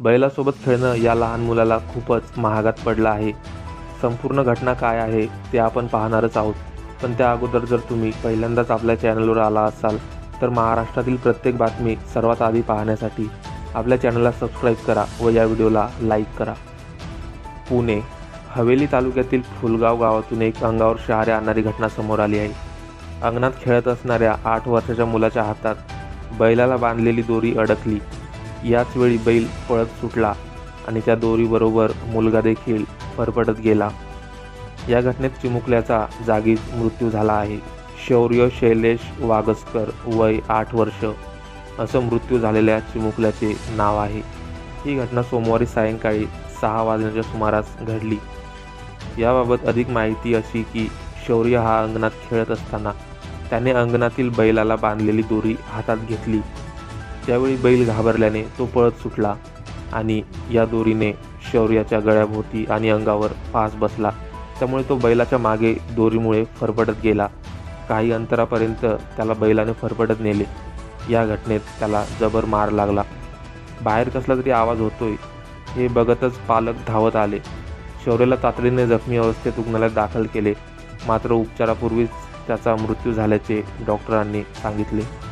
बैलासोबत खेळणं या लहान मुलाला खूपच महागात पडलं आहे. संपूर्ण घटना काय आहे ते आपण पाहणारच आहोत. पण त्या अगोदर जर तुम्ही पहिल्यांदाच आपल्या चॅनलवर आला असाल तर महाराष्ट्रातील प्रत्येक बातमी सर्वात आधी पाहण्यासाठी आपल्या चॅनलला सबस्क्राईब करा व या व्हिडिओला लाईक करा. पुणे हवेली तालुक्यातील फुलगाव गावातून एक अंगावर शहारे आणणारी घटना समोर आली आहे. अंगणात खेळत असणाऱ्या आठ वर्षाच्या मुलाच्या हातात बैलाला बांधलेली दोरी अडकली. याच वेळी बैल पळत सुटला आणि त्या दोरीबरोबर मुलगा देखील फरफटत गेला. या घटनेत चिमुकल्याचा जागीच मृत्यू झाला आहे. शौर्य शैलेश वागसकर वय आठ वर्ष. असं मृत्यू झालेल्या चिमुकल्याचे नाव आहे. ही घटना सोमवारी सायंकाळी सहा वाजण्याच्या सुमारास घडली. याबाबत अधिक माहिती अशी की शौर्य हा अंगणात खेळत असताना त्याने अंगणातील बैलाला बांधलेली दोरी हातात घेतली. त्यावेळी बैल घाबरल्याने तो पळत सुटला आणि या दोरीने शौर्याच्या गळ्याभोवती आणि अंगावर फास बसला त्यामुळे तो बैलाच्या मागे दोरीमुळे फरफटत गेला. काही अंतरापर्यंत त्याला बैलाने फरफटत नेले. या घटनेत त्याला जबर मार लागला. बाहेर कसला तरी आवाज होतोय हे बघतच पालक धावत आले. शौर्याला तातडीने जखमी अवस्थेत रुग्णालयात दाखल केले. मात्र उपचारापूर्वीच त्याचा मृत्यू झाल्याचे डॉक्टरांनी सांगितले.